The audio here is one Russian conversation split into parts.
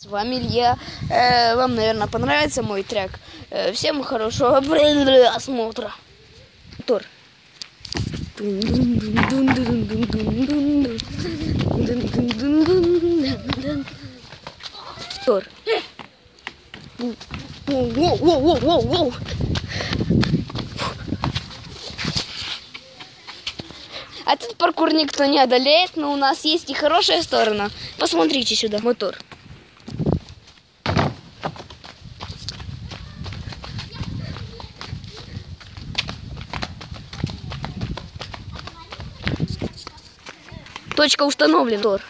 С вами Илья. Э, вам, наверное, понравится мой трек. Э, всем хорошего просмотра. Мотор. Мотор. Воу-воу-воу-воу-воу. Этот паркур никто не одолеет, но у нас есть и хорошая сторона. Посмотрите сюда, мотор. Точка установлена. Мотор.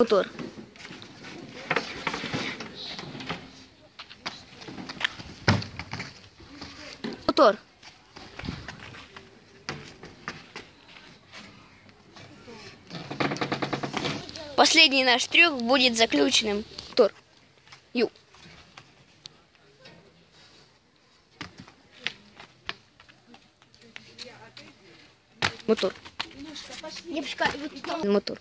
Мотор. Мотор. Последний наш трюк будет заключенным. Мотор. Ю. Мотор. Мотор.